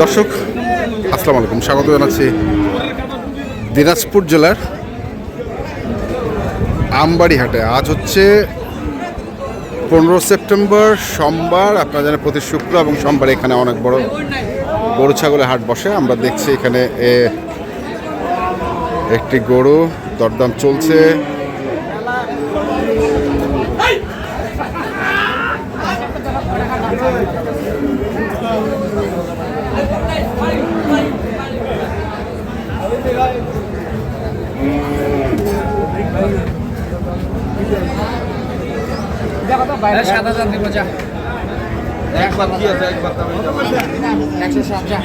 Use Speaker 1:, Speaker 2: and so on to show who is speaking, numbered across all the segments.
Speaker 1: দর্শক, আসসালামু আলাইকুম। স্বাগত জানাচ্ছি দিনাজপুর জেলার আমবাড়ি হাটে আজ হচ্ছে পনেরো সেপ্টেম্বর, সোমবার। আপনারা জানেন প্রতি শুক্র এবং সোমবার এখানে অনেক বড়, গরু ছাগলের হাট বসে। আমরা দেখছি এখানে একটি গরু, দরদাম চলছে।
Speaker 2: সাত হাজার দিব যা। একশো সাত যা।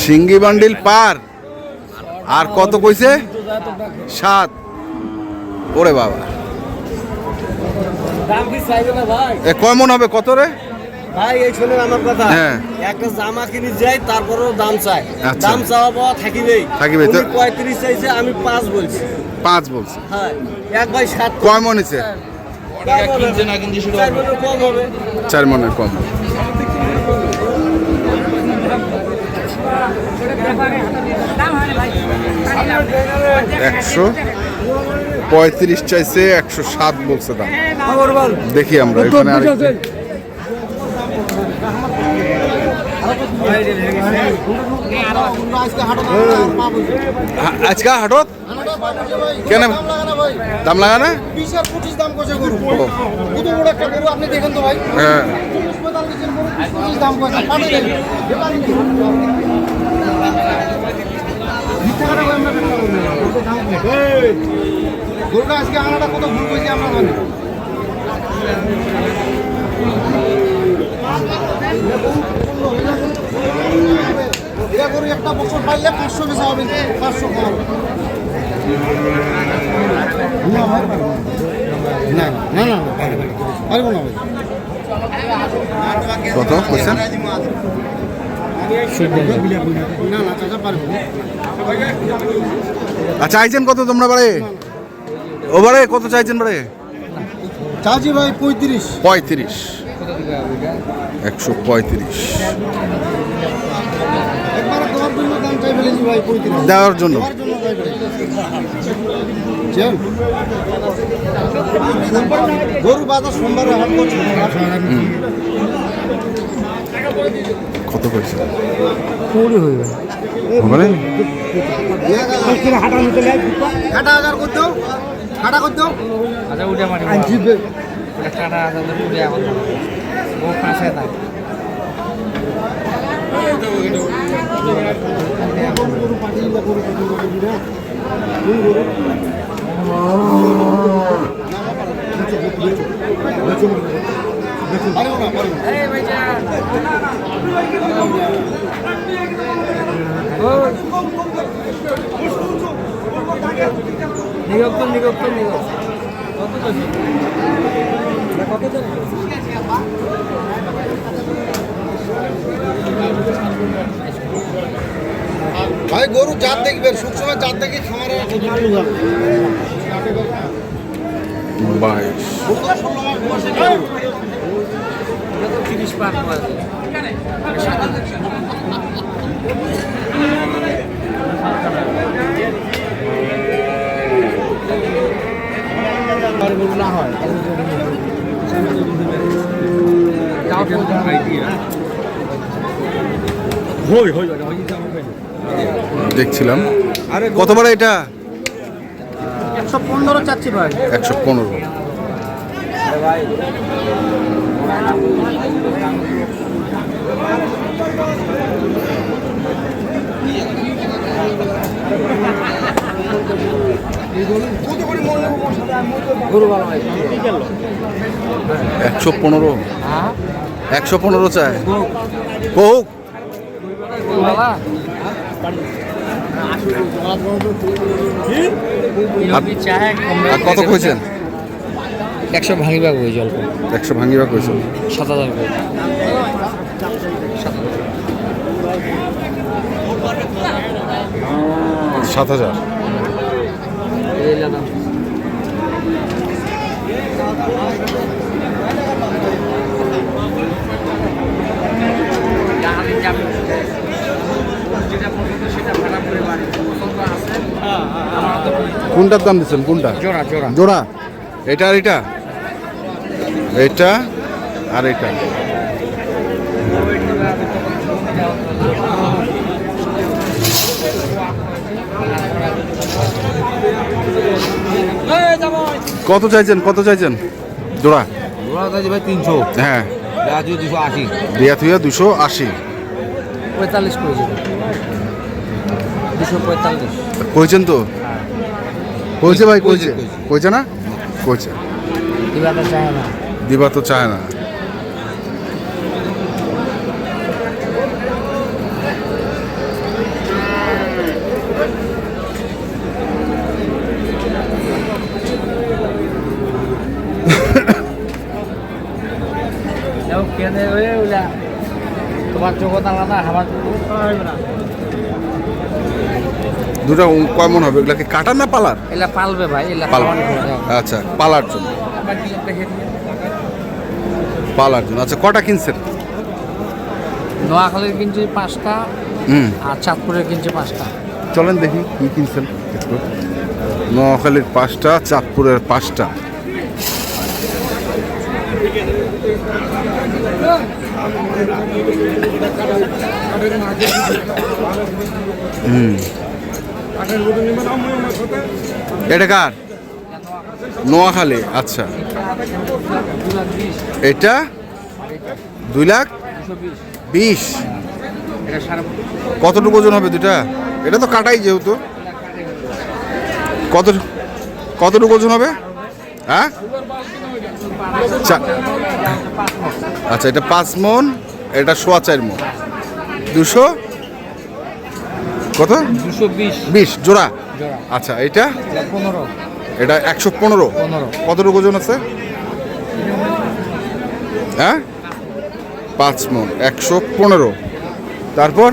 Speaker 1: সিঙ্গি বান্ডিল পার। আর কত কইছে? সাত। ওরে বাবা।
Speaker 2: দাম কি চাইবে না ভাই?
Speaker 1: এ কয় হবে কত রে?
Speaker 2: ভাই এই শোনেন আমার কথা।
Speaker 1: হ্যাঁ।
Speaker 2: একটা জামা কিনে যাই তারপরেও দাম চাই।
Speaker 1: আচ্ছা।
Speaker 2: দাম চাওয়া পাওয়া থাকিবেই। থাকিবে পঁয়ত্রিশ চাইছে আমি পাঁচ বলছি।
Speaker 1: পাঁচ বলছে।
Speaker 2: হ্যাঁ
Speaker 1: কয় মন হয়েছে?
Speaker 2: কম হবে।
Speaker 1: চার মনের কম একশো পঁয়ত্রিশ চাইছে একশো সাত বলছে দাম। দেখি আমরা এখানে আজকে হাটত কেন দাম লাগা না
Speaker 3: দাম করছে গরু কত বড় একটা গরু আপনি দেখেন তো ভাই
Speaker 1: হ্যাঁ
Speaker 3: দাম গরুটা আজকে আনাটা কত ভুল করেছি আমরা জানি এরা গরু একটা বছর পাইলে পাঁচশো বেচা হবে পাঁচশো কম। না না না না না পারব না
Speaker 1: কত আচ্ছা চাইছেন কত তোমরা বাড়ে ও বাড়ে কত চাইছেন বাড়ে
Speaker 3: চাচি ভাই পঁয়ত্রিশ।
Speaker 1: পঁয়ত্রিশ। একশো পঁয়ত্রিশ।
Speaker 3: দেওয়ার জন্য? গরু বাজার সোমবারে হাট করছে।
Speaker 1: কত করেছে?
Speaker 3: কাটা হাজার করতে কাটা করতে
Speaker 2: আচ্ছা উঠে মারি আছে উঠে এখন ও পাশে থাক।
Speaker 3: পারব না পারব না
Speaker 2: নিগপ্তন নিগপ্তন নিগপ
Speaker 3: ভাই গরু জাত দেখবেন সবসময় জাত দেখে খামারে
Speaker 1: বাইশ।
Speaker 2: তিরিশ পার না হয়।
Speaker 1: দেখছিলাম। কত বারে এটা?
Speaker 3: একশো পনেরো চাচ্ছি ভাই।
Speaker 1: একশো পনেরো। একশো পনেরো।
Speaker 2: হ্যাঁ।
Speaker 1: একশো পনেরো চায় আর কত কইছেন
Speaker 2: একশো ভাঙিবা ওই অল্প
Speaker 1: একশো ভাঙিবা কইছেন
Speaker 2: সাত হাজার করে
Speaker 1: সাত হাজার।
Speaker 2: এই
Speaker 1: কোনটার দাম দিচ্ছেন? কোনটা?
Speaker 2: জোড়া জোড়া।
Speaker 1: জোড়া? এটা আর এটা? এটা আর এটা। কত চাইছেন? কত চাইছেন? জোড়া?
Speaker 3: ওরা দাদি ভাই তিনশো।
Speaker 1: হ্যাঁ।
Speaker 3: রাজু দুশো আশি।
Speaker 1: দিয়া থুয়া দুশো আশি।
Speaker 2: পঁয়তাল্লিশ করে দেবো দুশো পঁয়তাল্লিশ।
Speaker 1: কইছেন তো? কইছে ভাই কইছে
Speaker 3: কইছে,
Speaker 1: না? কইছে।
Speaker 2: দিবাটা চায় না।
Speaker 1: দিবা তো চায় না।
Speaker 2: যাও কেনে ওই ওলা তোমার জগৎ আলাদা আমার
Speaker 1: দুটা কেমন হবে? এগুলা কি কাটার না পালার?
Speaker 2: এলা পালবে ভাই এলা
Speaker 1: পালার। আচ্ছা পালার জন্য। পালার জন্য। আচ্ছা কটা কিনছেন?
Speaker 2: নোয়াখালীর কিনছে পাঁচটা আর চাঁদপুরের কিনছে পাঁচটা।
Speaker 1: চলেন দেখি কি কিনছেন নোয়াখালীর পাঁচটা চাঁদপুরের পাঁচটা। হুম। এটা কার? নোয়াখালী আচ্ছা। এটা? দুই লাখ
Speaker 2: বিশ।
Speaker 1: কতটুকু ওজন হবে দুটা এটা তো কাটাই যেহেতু। কত কতটুকু ওজন হবে? হ্যাঁ? আচ্ছা এটা পাঁচ মন, এটা সোয়া চার মন। দুশো? কত?
Speaker 2: দুশো বিশ।
Speaker 1: জোড়া? আচ্ছা এটা?
Speaker 2: পনেরো।
Speaker 1: এটা একশো পনেরো। কতটুকু ওজন আছে? হ্যাঁ? পাঁচ মন একশো পনেরো। তারপর?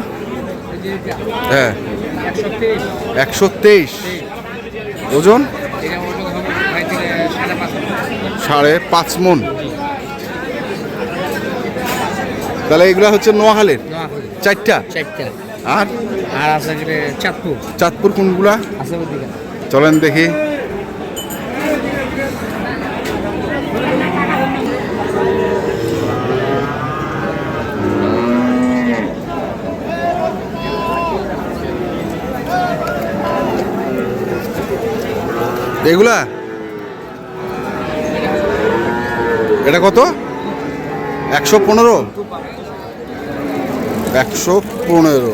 Speaker 1: হ্যাঁ।
Speaker 2: একশো তেইশ।
Speaker 1: ওজন?
Speaker 2: সাড়ে পাঁচ
Speaker 1: মন। তাহলে এগুলো হচ্ছে নোয়াখালীর?
Speaker 2: নোয়াখালী।
Speaker 1: চারটা?
Speaker 2: চারটা।
Speaker 1: আর
Speaker 2: আর আছে চাঁদপুর।
Speaker 1: চাঁদপুর কোনগুলা? চলেন দেখি। এগুলা? এটা কত? একশো পনেরো? একশো পনেরো।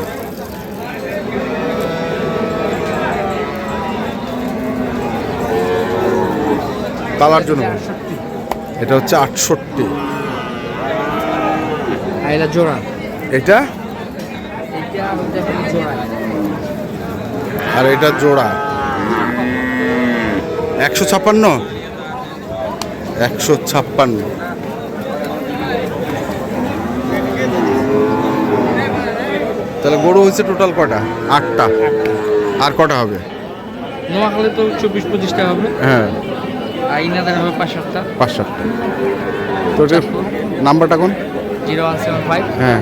Speaker 1: তালার জন্য। এটা হচ্ছে আটষট্টি।
Speaker 2: এটা জোড়া?
Speaker 1: এটা? আর এটা জোড়া। একশো ছাপ্পান্ন? একশো ছাপ্পান্ন। তাহলে গরু হয়েছে টোটাল কটা? আটটা। আর কটা হবে?
Speaker 2: নোয়াখালী তো চব্বিশ পঁচিশটা হবে।
Speaker 1: হ্যাঁ।
Speaker 2: ইনাদের হবে পাঁচ সাতটা
Speaker 1: পাঁচ সাতটা তো নাম্বারটা কোন?
Speaker 2: Zero one seven five.
Speaker 1: হ্যাঁ।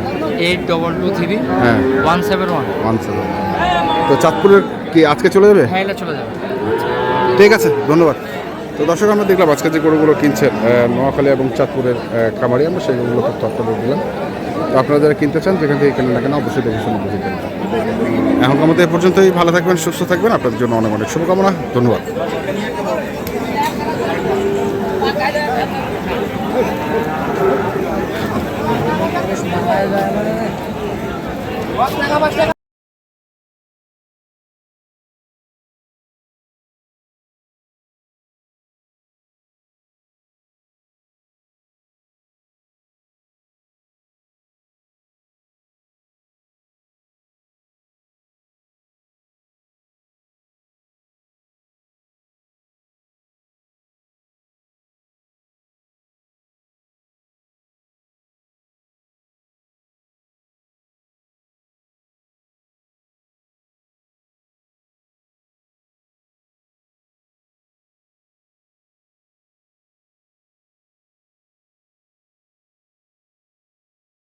Speaker 2: Eight double two three.
Speaker 1: হ্যাঁ।
Speaker 2: One seven one.
Speaker 1: One seven তো চাঁদপুরের কি আজকে চলে যাবে?
Speaker 2: হ্যাঁ এটা চলে যাবে।
Speaker 1: ঠিক আছে ধন্যবাদ। তো দর্শক আমরা দেখলাম আজকে যে গরুগুলো কিনছেন নোয়াখালী এবং চাঁদপুরের খামারি আমরা সেই গরুগুলো তথ্য আপনাদের দিলাম। তো আপনারা যারা কিনতে চান যেখান থেকে কেনেন না কেন অবশ্যই দেখে শুনে বুঝে কিনবেন এখন আমাদের এ পর্যন্তই। ভালো থাকবেন সুস্থ থাকবেন। আপনাদের জন্য অনেক অনেক শুভকামনা। ধন্যবাদ। যায় না